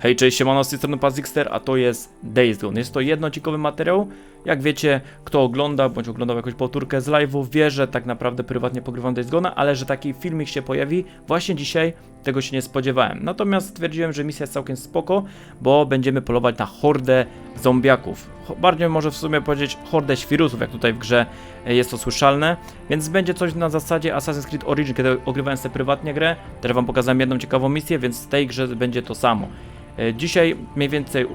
Hej, cześć, siemano, z tej strony Pazixter, a to jest Days Gone. Jest to jednocikowy materiał. Jak wiecie, kto ogląda, bądź oglądał jakąś powtórkę z live'u, wie, że tak naprawdę prywatnie pogrywam Days Gone, ale że taki filmik się pojawi właśnie dzisiaj, tego się nie spodziewałem. Natomiast stwierdziłem, że misja jest całkiem spoko, bo będziemy polować na hordę zombiaków. Bardziej może w sumie powiedzieć hordę świrusów, jak tutaj w grze e, jest to słyszalne, więc będzie coś na zasadzie Assassin's Creed Origin, kiedy ogrywałem sobie prywatnie grę. Teraz wam pokazałem jedną ciekawą misję, więc w tej grze będzie to samo. E, Dzisiaj mniej więcej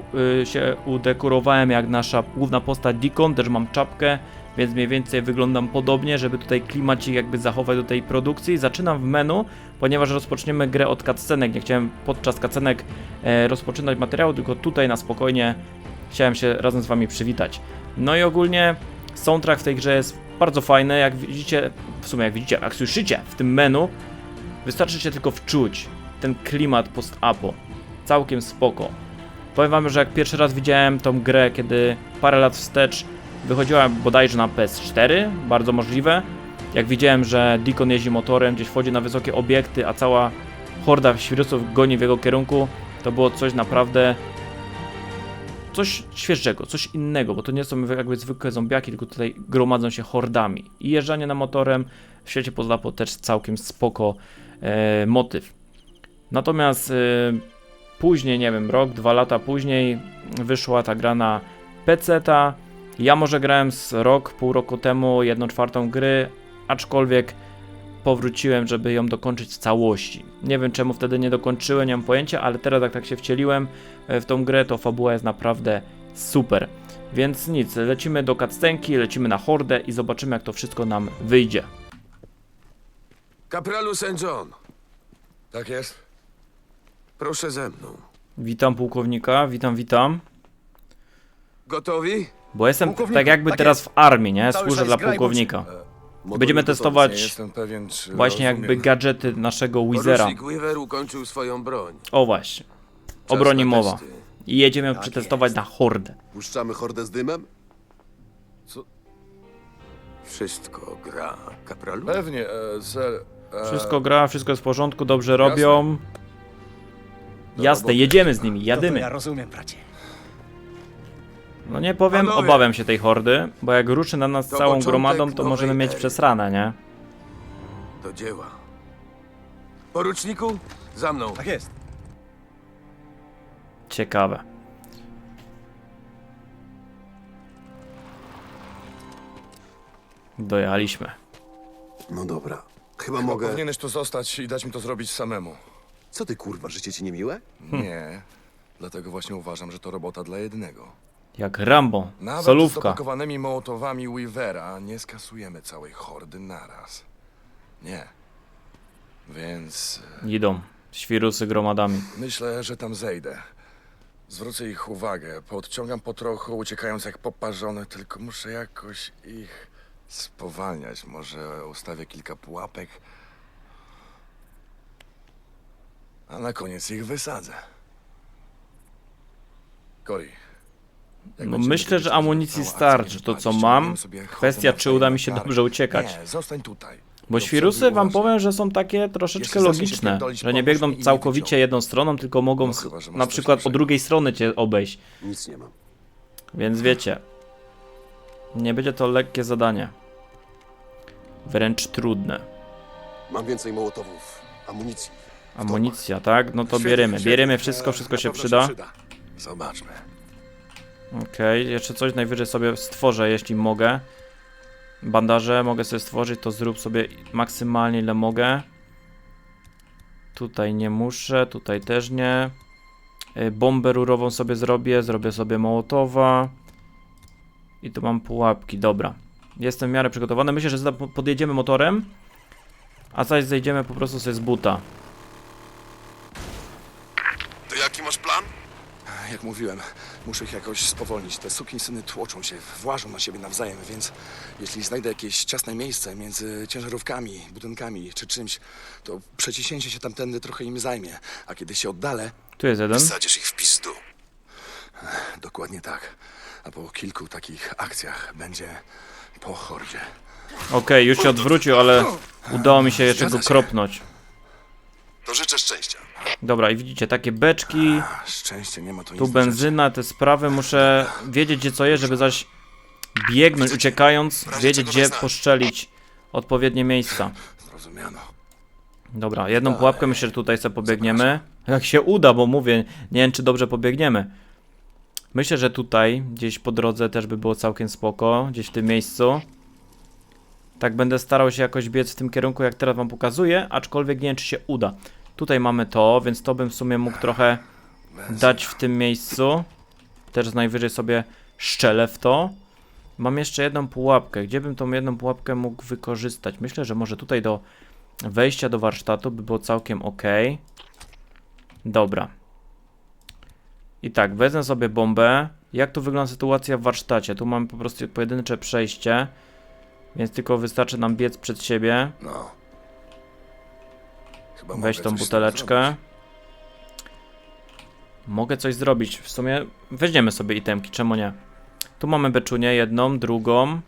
y, się udekorowałem jak nasza główna postać Deacon, też mam czapkę, więc mniej więcej wyglądam podobnie, żeby tutaj klimacik jakby zachować do tej produkcji. Zaczynam w menu, ponieważ rozpoczniemy grę od cutscenek. Nie chciałem podczas cutscenek e, rozpoczynać materiału, tylko tutaj na spokojnie chciałem się razem z wami przywitać. No i ogólnie soundtrack w tej grze jest bardzo fajny, jak widzicie, w sumie jak widzicie, jak słyszycie w tym menu, wystarczy się tylko wczuć ten klimat post-apo całkiem spoko. Powiem wam, że jak pierwszy raz widziałem tą grę, kiedy parę lat wstecz wychodziła bodajże na PS4, bardzo możliwe. Jak widziałem, że Deacon jeździ motorem, gdzieś wchodzi na wysokie obiekty, a cała horda świrusów goni w jego kierunku, to było coś naprawdę coś świeżego, coś innego, bo to nie są jakby zwykłe zombiaki, tylko tutaj gromadzą się hordami. I jeżdżanie na motorem w świecie post też całkiem spoko e, motyw. Natomiast e, Później, nie wiem, rok, dwa lata później wyszła ta gra na PC-ta. Ja może grałem z rok, pół roku temu, jedną czwartą gry, aczkolwiek powróciłem, żeby ją dokończyć w całości. Nie wiem czemu wtedy nie dokończyłem, nie mam pojęcia, ale teraz jak tak się wcieliłem e, w tą grę, to fabuła jest naprawdę super. Więc nic, lecimy do cutscenki, lecimy na hordę i zobaczymy jak to wszystko nam wyjdzie. Kapralu St. John, Tak jest? Proszę ze mną. Witam pułkownika, witam, witam. Gotowi? Bo jestem Pułkowniku, tak jakby tak teraz w armii, nie? Cały Służę dla graj, pułkownika. Motor Będziemy gotowy. testować jestem pewien, czy Właśnie rozumiem. jakby gadżety naszego Wizera. Porucznik Weaver ukończył swoją broń. O właśnie. O Czas broni na mowa. testy. I jedziemy ją Tak przetestować na hordę. Puszczamy hordę z dymem? Wszystko gra, kapralu? Pewnie, e, ser... E, Wszystko gra, wszystko jest w porządku, dobrze robią. Jasne, roboty. jedziemy z nimi, To, to ja jadymy. rozumiem, bracie. No nie powiem, Panowie. obawiam się tej hordy, bo jak ruszy na nas To całą początek gromadą, to nowej możemy mieć ery. przesrane, nie? Do dzieła. Poruczniku, za mną. Tak jest. Ciekawe. Dojechaliśmy. No dobra. Chyba Chyba mogę. powinieneś tu zostać i dać mi to zrobić samemu. Co ty kurwa, życie ci niemiłe? Nie. Dlatego właśnie uważam, że to robota dla jednego. Jak Rambo, Nawet z solówka. zapakowanymi mołotowami Weavera nie skasujemy całej hordy naraz. Nie. Więc e, Idą, świrusy gromadami. myślę, że tam zejdę. Zwrócę ich uwagę, podciągam po trochu, uciekając jak poparzone, tylko muszę jakoś ich spowalniać. Może ustawię kilka pułapek, a na koniec ich wysadzę. Cory. jak No będziemy myślę, że amunicji starczy. To co mam, sobie kwestia czy uda mi się fajną dobrze uciekać. Nie, zostań tutaj. Bo świrusy wam powiem, że są takie troszeczkę Jeśli logiczne, pierdolić, że nie pomóż biegną mi i nie całkowicie wyciągnij. jedną stroną, tylko mogą No s- chyba, że masz na coś przykład lepszego. drugiej strony cię obejść, Nic nie mam. więc wiecie, nie będzie to lekkie zadanie. Wręcz trudne. Mam więcej mołotowów, amunicji. Amunicja, tak? No to bierzemy, bierzemy wszystko, wszystko się przyda. Zobaczmy. Okej, jeszcze coś najwyżej sobie stworzę, jeśli mogę. Bandaże mogę sobie stworzyć, to zrób sobie maksymalnie ile mogę. Tutaj nie muszę, tutaj też nie. Y, Bombę rurową sobie zrobię, zrobię sobie mołotowa. I tu mam pułapki, dobra. Jestem w miarę przygotowany. Myślę, że podjedziemy motorem. A zaś zejdziemy po prostu sobie z buta. To jaki masz plan? Jak mówiłem, muszę ich jakoś spowolnić. Te sukinsyny tłoczą się, włażą na siebie nawzajem, więc jeśli znajdę jakieś ciasne miejsce między ciężarówkami, budynkami czy czymś, to przeciśnięcie się tamtędy trochę im zajmie. A kiedy się oddalę, Tu jest jeden. Sadzisz ich w pizdu. dokładnie tak. A po kilku takich akcjach będzie po hordzie. Okej, już się odwrócił, ale udało mi się jeszcze go kropnąć. To życzę szczęścia. Dobra, i widzicie, takie beczki, szczęście, nie ma tu nic tu do benzyna, te sprawy, muszę wiedzieć gdzie co jest, żeby zaś biegnąć, uciekając, wiedzieć gdzie poszczelić odpowiednie miejsca. Zrozumiano. Dobra, jedną pułapkę myślę, że tutaj sobie pobiegniemy. Jak się uda, bo mówię, nie wiem czy dobrze pobiegniemy. Myślę, że tutaj, gdzieś po drodze też by było całkiem spoko, gdzieś w tym miejscu. Tak będę starał się jakoś biec w tym kierunku, jak teraz wam pokazuję, aczkolwiek nie wiem, czy się uda. Tutaj mamy to, więc to bym w sumie mógł trochę dać w tym miejscu. Też najwyżej sobie szczelę w to. Mam jeszcze jedną pułapkę. Gdzie bym tą jedną pułapkę mógł wykorzystać? Myślę, że może tutaj do wejścia do warsztatu by było całkiem ok. Dobra. I tak, wezmę sobie bombę. Jak tu wygląda sytuacja w warsztacie? Tu mamy po prostu pojedyncze przejście, więc tylko wystarczy nam biec przed siebie. No. Chyba Weź tą buteleczkę. Mogę coś zrobić. W sumie weźmiemy sobie itemki, czemu nie? Tu mamy beczunię, jedną, drugą.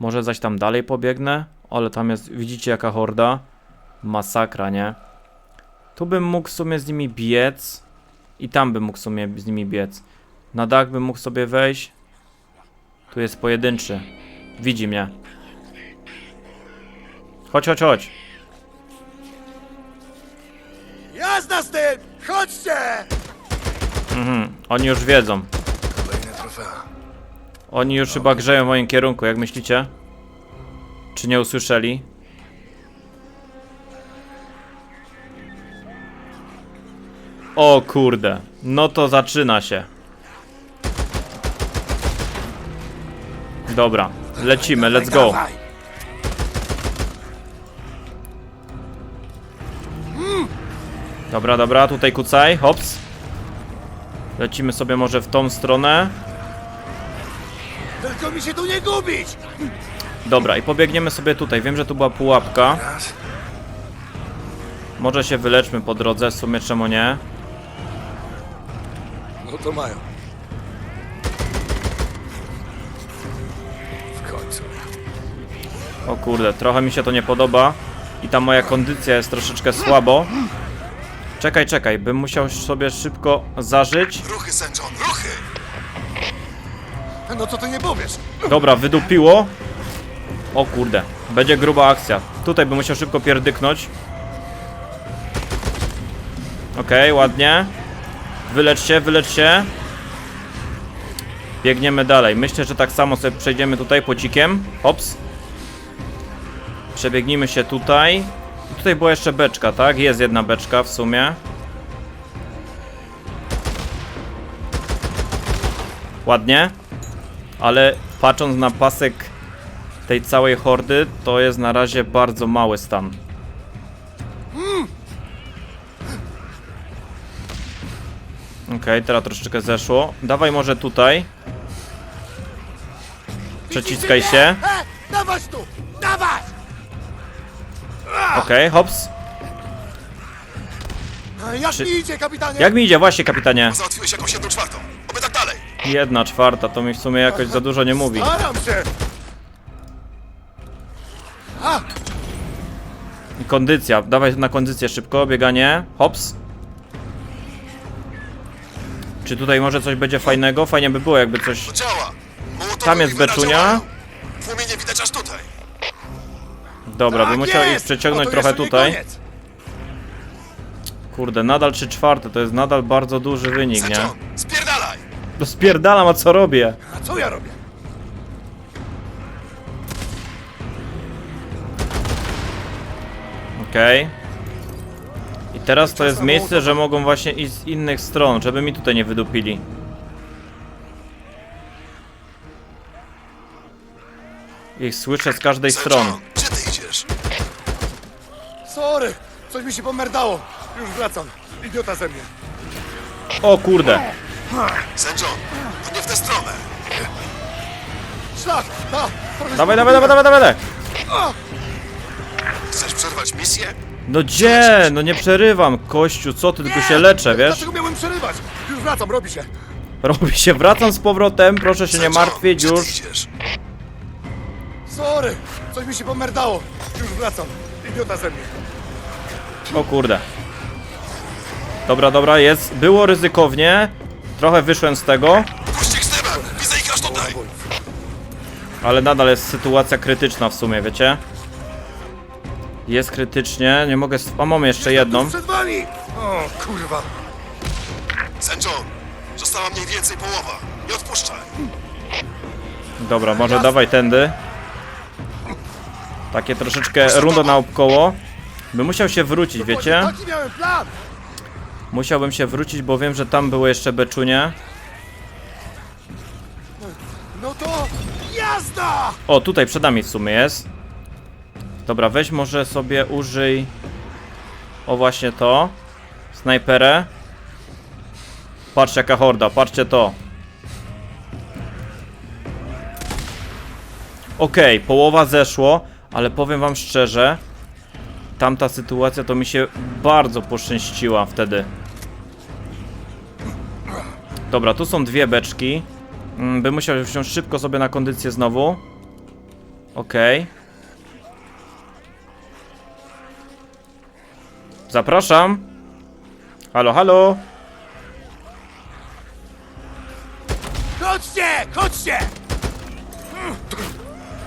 Może zaś tam dalej pobiegnę. Ale tam jest, widzicie jaka horda? Masakra, nie? Tu bym mógł w sumie z nimi biec. I tam bym mógł w sumie z nimi biec. Na dach bym mógł sobie wejść. Tu jest pojedynczy. Widzi mnie. Chodź, chodź, chodź. Jazda z tym! Chodźcie! Mhm, oni już wiedzą. Kolejne trofea. Oni już chyba grzeją w moim kierunku, jak myślicie? Czy nie usłyszeli? O kurde, no to zaczyna się. Dobra, lecimy, let's go. Dawaj. Dobra, dobra, tutaj kucaj, hops. Lecimy sobie może w tą stronę. Tylko mi się tu nie gubić! Dobra, i pobiegniemy sobie tutaj. Wiem, że tu była pułapka. Może się wyleczmy po drodze, w sumie czemu nie? No to mają. W końcu. O kurde, trochę mi się to nie podoba. I ta moja kondycja jest troszeczkę słabo. Czekaj, czekaj, bym musiał sobie szybko zażyć. Ruchy, St. John, ruchy! No co ty nie powiesz? Dobra, wydupiło. O kurde, będzie gruba akcja. Tutaj bym musiał szybko pierdyknąć. Okej, ładnie. Wylecz się, wylecz się. Biegniemy dalej. Myślę, że tak samo sobie przejdziemy tutaj pocikiem. Hops. Przebiegnijmy się tutaj. Tutaj była jeszcze beczka, tak? Jest jedna beczka w sumie. Ładnie. Ale patrząc na pasek tej całej hordy, to jest na razie bardzo mały stan. Okej, teraz troszeczkę zeszło. Dawaj może tutaj. Przeciskaj się. E, dawać tu! Okej, hops. A Jak Czy- mi idzie, kapitanie? Jak mi idzie? Właśnie, kapitanie. Załatwiłeś jakąś jedną czwartą. Oby tak dalej. Jedna czwarta, to mi w sumie jakoś za dużo nie mówi. Staram się! A! I kondycja. Dawaj na kondycję szybko, bieganie. Hops. Czy tutaj może coś będzie fajnego? Fajnie by było, jakby coś To działa. Mołotowy Tam jest beczunia. Płomienie widać aż tutaj. Dobra, bym Tak musiał ich przeciągnąć O, to trochę tutaj. Kurde, nadal 3 czwarte, to jest nadal bardzo duży wynik, nie? Spierdalaj! To spierdalam, a co robię? A co ja robię? Okej. I teraz to jest miejsce, że mogą właśnie iść z innych stron, żeby mi tutaj nie wydupili. Ich słyszę z każdej St. strony. Sorry, coś mi się pomerdało. Już wracam. Idiota ze mnie. O kurde! St. John, to nie w tę stronę. Szlak! A, trochę Dawaj, dawaj, dawaj, dawaj, dawaj! Chcesz przerwać misję? No gdzie? No nie przerywam, kościu, co ty, tylko się leczę, wiesz? Dlaczego miałem przerywać? Już wracam, robi się. Robi się, wracam z powrotem, proszę się nie St. John, martwić gdzie ty już. idziesz? Sorry, coś mi się pomerdało. Już wracam. Idiota ze mnie. O kurde. Dobra, dobra, jest. Było ryzykownie. Trochę wyszłem z tego, ale nadal jest sytuacja krytyczna w sumie, wiecie? Jest krytycznie, nie mogę... A mamy jeszcze jedną. Przed wami! O, kurwa! John, została mniej więcej połowa. Nie odpuszczaj. Dobra, może dawaj tędy. Takie troszeczkę runda naokoło. Bym musiał się wrócić, wiecie? Musiałbym się wrócić, bo wiem, że tam były jeszcze beczunie. No to jazda! O, tutaj przed nami w sumie jest. Dobra, weź może sobie użyj... O, właśnie to. Snajperę. Patrz jaka horda, patrzcie to. Okej, połowa zeszło, ale powiem wam szczerze, tamta sytuacja to mi się bardzo poszczęściła wtedy. Dobra, tu są dwie beczki. Mm, Bym musiał wziąć szybko sobie na kondycję znowu. Okej. Zapraszam. Halo, halo. Chodźcie! Chodźcie!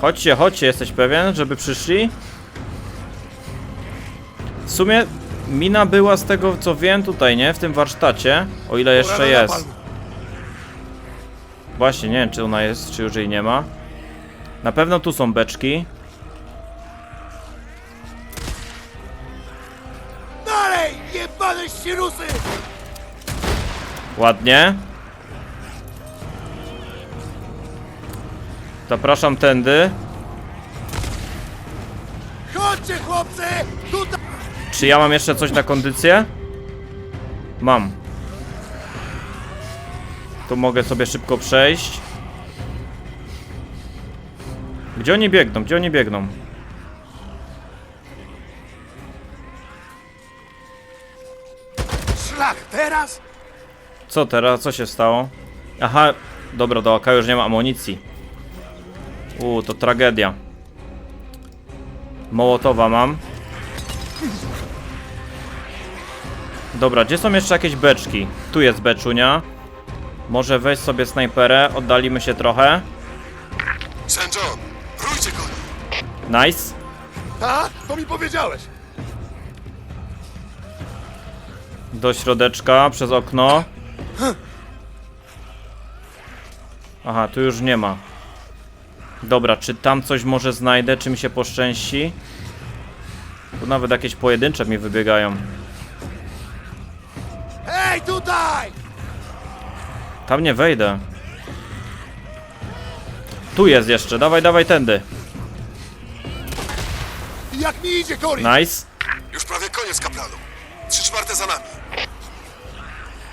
Chodźcie, chodźcie, jesteś pewien, żeby przyszli? W sumie mina była z tego co wiem tutaj, nie? W tym warsztacie. O ile jeszcze jest. Właśnie, nie wiem czy ona jest, czy już jej nie ma. Na pewno tu są beczki. Dalej! Jebane ścierusy! Ładnie. Zapraszam tędy. Chodźcie, chłopcy! Tutaj! Czy ja mam jeszcze coś na kondycję? Mam. Tu mogę sobie szybko przejść. Gdzie oni biegną? Gdzie oni biegną? Szlak, teraz? Co teraz? Co się stało? Aha, dobra, do AK już nie ma amunicji. Uuu, to tragedia. Mołotowa mam. Dobra, gdzie są jeszcze jakieś beczki? Tu jest beczunia. Może weź sobie snajperę, oddalimy się trochę. St. John, rójcie go! Nice. A? To mi powiedziałeś! Do środeczka, przez okno. Aha, tu już nie ma. Dobra, czy tam coś może znajdę, czy mi się poszczęści? Tu nawet jakieś pojedyncze mi wybiegają. Hej, tutaj! Tam nie wejdę. Tu jest jeszcze, dawaj, dawaj tędy. Jak mi idzie, Cory? Nice. Już prawie koniec, kapralu. Trzy czwarte za nami.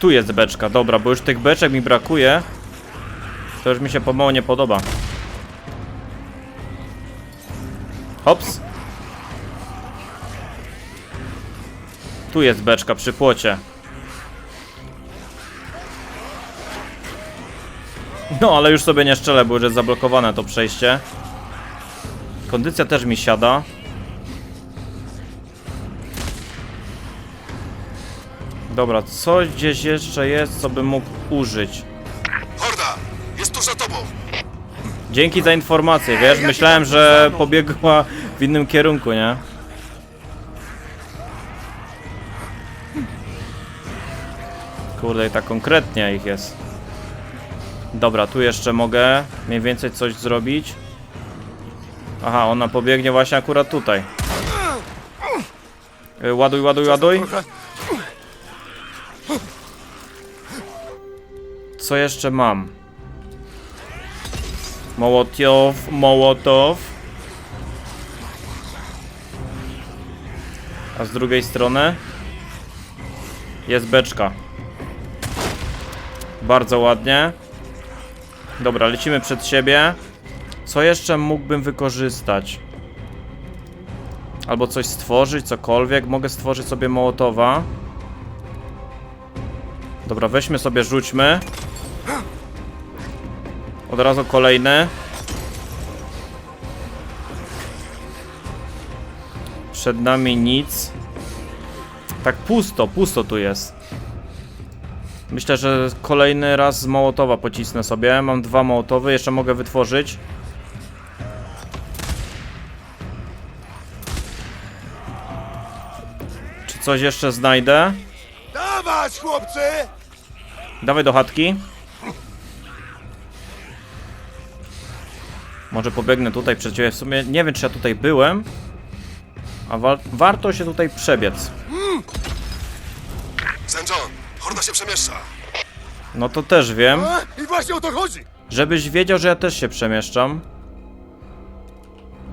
Tu jest beczka, dobra, bo już tych beczek mi brakuje. To już mi się pomału nie podoba. Hops. Tu jest beczka przy płocie. No, ale już sobie nie szczelę, bo już jest zablokowane to przejście. Kondycja też mi siada. Dobra, coś gdzieś jeszcze jest, co bym mógł użyć. Horda, jest tuż za tobą. Dzięki za informację, wiesz? Myślałem, że pobiegła w innym kierunku, nie? Kurde, i tak konkretnie ich jest. Dobra, tu jeszcze mogę mniej więcej coś zrobić. Aha, ona pobiegnie właśnie akurat tutaj. Y, Ładuj, ładuj, ładuj. Co jeszcze mam? Mołotow, Mołotow. A z drugiej strony jest beczka. Bardzo ładnie. Dobra, lecimy przed siebie. Co jeszcze mógłbym wykorzystać? Albo coś stworzyć, cokolwiek. Mogę stworzyć sobie Mołotowa. Dobra, weźmy sobie, rzućmy. Od razu kolejny. Przed nami nic. Tak pusto, pusto tu jest. Myślę, że kolejny raz z Mołotowa pocisnę sobie. Mam dwa Mołotowy, jeszcze mogę wytworzyć. Czy coś jeszcze znajdę? Dawać, chłopcy! Dawaj do chatki. Może pobiegnę tutaj przed ciebie. W sumie nie wiem, czy ja tutaj byłem. A wa warto się tutaj przebiec. St. John, horda się przemieszcza. No to też wiem. A, I właśnie o to chodzi! Żebyś wiedział, że ja też się przemieszczam.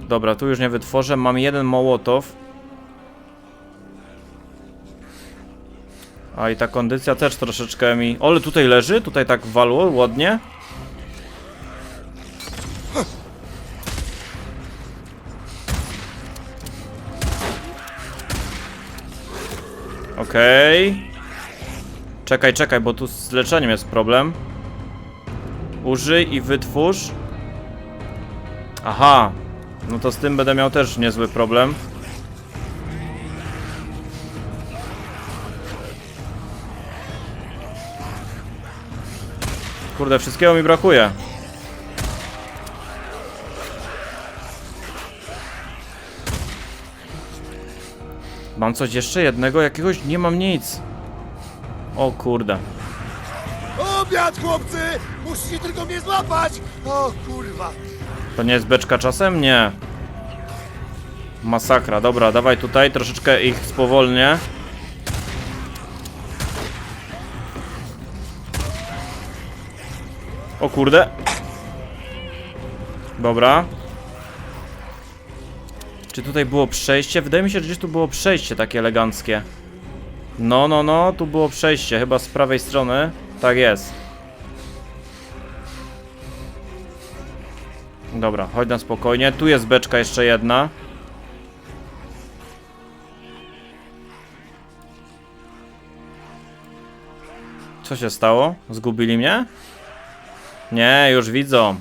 Dobra, tu już nie wytworzę. Mam jeden mołotow. A i ta kondycja też troszeczkę mi... Ole, tutaj leży? Tutaj tak walło ładnie. Okej. Czekaj, czekaj, bo tu z leczeniem jest problem. Użyj i wytwórz. Aha. No to z tym będę miał też niezły problem. Kurde, wszystkiego mi brakuje. Mam coś jeszcze jednego? Jakiegoś? Nie mam nic. O kurde. Obiad, chłopcy! Musicie tylko mnie złapać! O kurwa! To nie jest beczka czasem? Nie. Masakra, dobra, dawaj tutaj, troszeczkę ich spowolnię. O kurde. Dobra. Czy tutaj było przejście? Wydaje mi się, że gdzieś tu było przejście takie eleganckie. No, no, no, tu było przejście, chyba z prawej strony. Tak jest. Dobra, chodź na spokojnie. Tu jest beczka jeszcze jedna. Co się stało? Zgubili mnie? Nie, już widzą.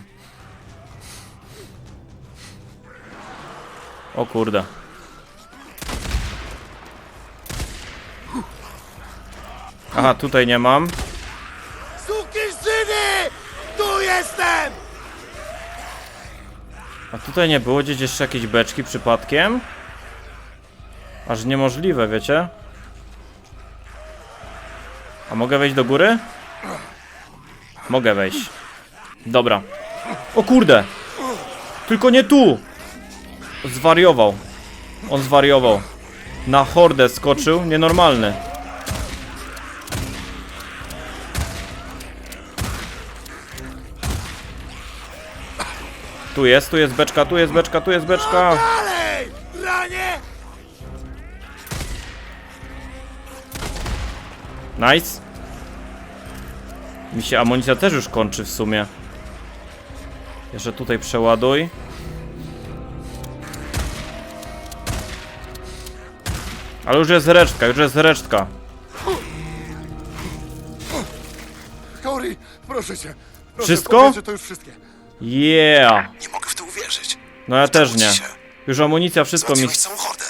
O kurde. Aha, tutaj nie mam. Sukinszyny! Tu jestem! A tutaj nie było gdzieś jeszcze jakieś beczki przypadkiem? Aż niemożliwe, wiecie? A mogę wejść do góry? Mogę wejść. Dobra. O kurde! Tylko nie tu! Zwariował. On zwariował. Na hordę skoczył. Nienormalny. Tu jest, tu jest beczka, tu jest beczka, tu jest beczka. Ranie! Nice. Mi się amunicja też już kończy w sumie. Jeszcze tutaj przeładuj. Ale już jest resztka, już jest resztka. Cory, proszę cię. Proszę, Wszystko? powiedz, że to już wszystkie. Yeah! Nie mogę w to uwierzyć. No ja też nie. Już amunicja, wszystko mi... Załatwiłeś całą hordę.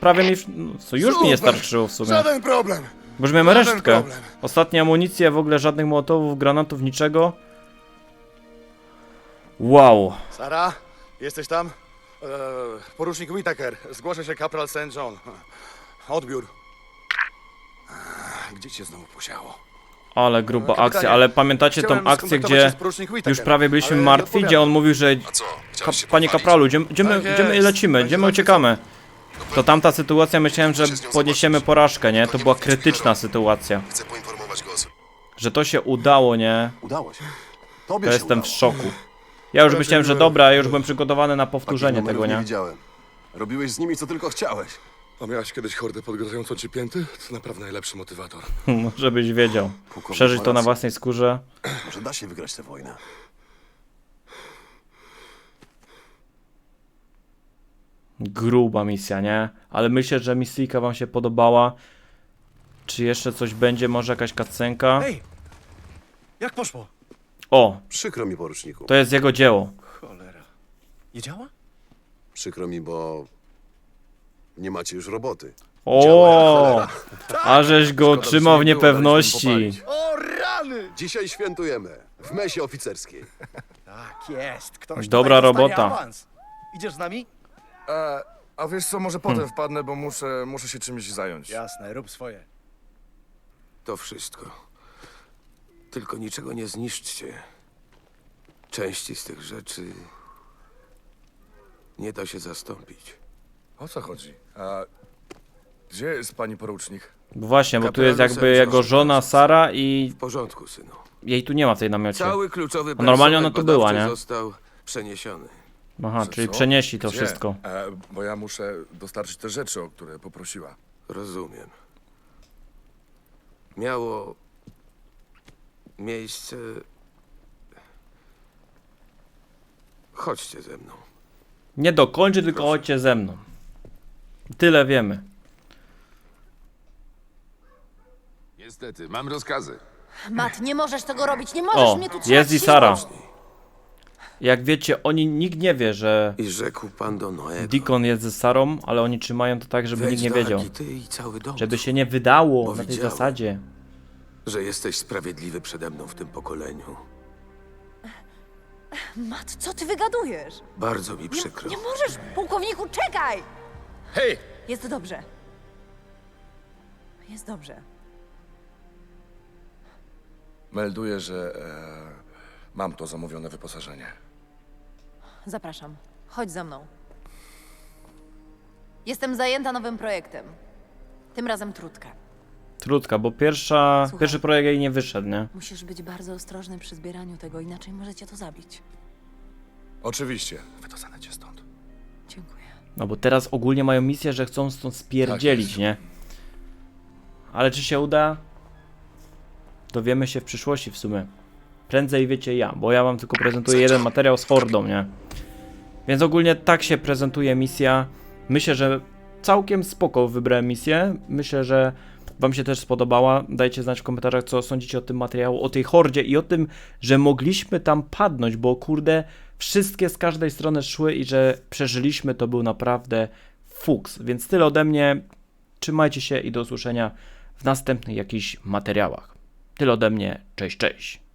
Prawie mi... no Co, już mi nie Super. starczyło w sumie. Żaden problem. Bo już miałem żaden resztkę. problem. Ostatnia amunicja, w ogóle żadnych mołotowów, granatów, niczego. Wow. Sara, jesteś tam? E, porucznik Whittaker, zgłasza się kapral St. John. Odbiór. Gdzie cię znowu posiało? Ale gruba Kapitanie, akcja, ale pamiętacie tą Chciałem akcję, skontaktować gdzie się z porucznik Whittaker, już prawie byliśmy ale nie martwi, gdzie on mówił, że A co? Ka Chciałeś się panie pochwalić? kapralu, idziemy, idziemy, Tak idziemy i jest. lecimy, Będzie idziemy, dobrze, uciekamy. To tamta sytuacja, myślałem, że podniesiemy porażkę, nie? To nie była krytyczna sytuacja. Chcę poinformować go o sobie. Że to się udało, nie? Udało się. Tobie To się jestem w udało. szoku. Ja już myślałem, że dobra, ja już byłem przygotowany na powtórzenie tego, numerów nie? widziałem. Robiłeś z nimi co tylko chciałeś. A miałeś kiedyś hordę podgradzającą ci pięty? To naprawdę najlepszy motywator. Żebyś wiedział. Pułkownik Przeżyć ma to na rację. własnej skórze. Może da się wygrać tę wojnę. Gruba misja, nie? Ale myślę, że misyjka wam się podobała. Czy jeszcze coś będzie? Może jakaś kacenka? Hej! Jak poszło? O, Przykro mi, poruczniku. to jest jego dzieło. Cholera. Nie działa? Przykro mi, bo nie macie już roboty. O, a żeś go Szkoda, że trzymał w nie było, daliśmy niepewności. popalić. O rany! Dzisiaj świętujemy. W mesie oficerskiej. Tak jest. Ktoś Dobra tutaj dostanie robota. Awans. Idziesz z nami? E, a wiesz co, może potem Hmm. wpadnę, bo muszę, muszę się czymś zająć. Jasne, rób swoje. To wszystko. Tylko niczego nie zniszczcie. Części z tych rzeczy nie da się zastąpić. O co chodzi? A gdzie jest pani porucznik? Właśnie, bo tu jest jakby jego żona Sara i W porządku, synu. jej tu nie ma w tej namiocie. Cały kluczowy A normalnie ona personel tu była, badawczy nie? został przeniesiony. Aha, czyli co? przenieśli to Gdzie? wszystko. E, bo ja muszę dostarczyć te rzeczy, o które poprosiła. Rozumiem. Miało miejsce. Chodźcie ze mną. Nie dokończy, tylko chodźcie ze mną. Tyle wiemy. Niestety, mam rozkazy. Mat, nie możesz tego robić, nie możesz O, mnie tu trzymać jest i. Sara. Jak wiecie, oni, nikt nie wie, że I rzekł pan do Noego. Dikon jest ze Sarą, ale oni trzymają to tak, żeby Wejdź nikt nie do wiedział. Agity i cały dom. Żeby się nie wydało Bo na tej widziałem. zasadzie. Że jesteś sprawiedliwy przede mną w tym pokoleniu. Mat, co ty wygadujesz? Bardzo mi Nie, przykro. nie możesz, pułkowniku, czekaj! Hej! Jest dobrze. Jest dobrze. Melduję, że e, mam to zamówione wyposażenie. Zapraszam. Chodź za mną. Jestem zajęta nowym projektem. Tym razem trudkę. Trudka, bo pierwsza, Słuchaj. pierwszy projekt jej nie wyszedł, nie? Musisz być bardzo ostrożny przy zbieraniu tego, inaczej możecie to zabić. Oczywiście. Dziękuję. No bo teraz ogólnie mają misję, że chcą stąd spierdzielić, jest. nie? Ale czy się uda? Dowiemy się w przyszłości w sumie. Prędzej wiecie ja, bo ja wam tylko prezentuję jeden materiał z Hordą, nie? Więc ogólnie tak się prezentuje misja. Myślę, że całkiem spoko wybrałem misję. Myślę, że wam się też spodobała. Dajcie znać w komentarzach, co sądzicie o tym materiału, o tej Hordzie i o tym, że mogliśmy tam padnąć, bo kurde, wszystkie z każdej strony szły i że przeżyliśmy, to był naprawdę fuks. Więc tyle ode mnie. Trzymajcie się i do usłyszenia w następnych jakichś materiałach. Tyle ode mnie. Cześć, cześć.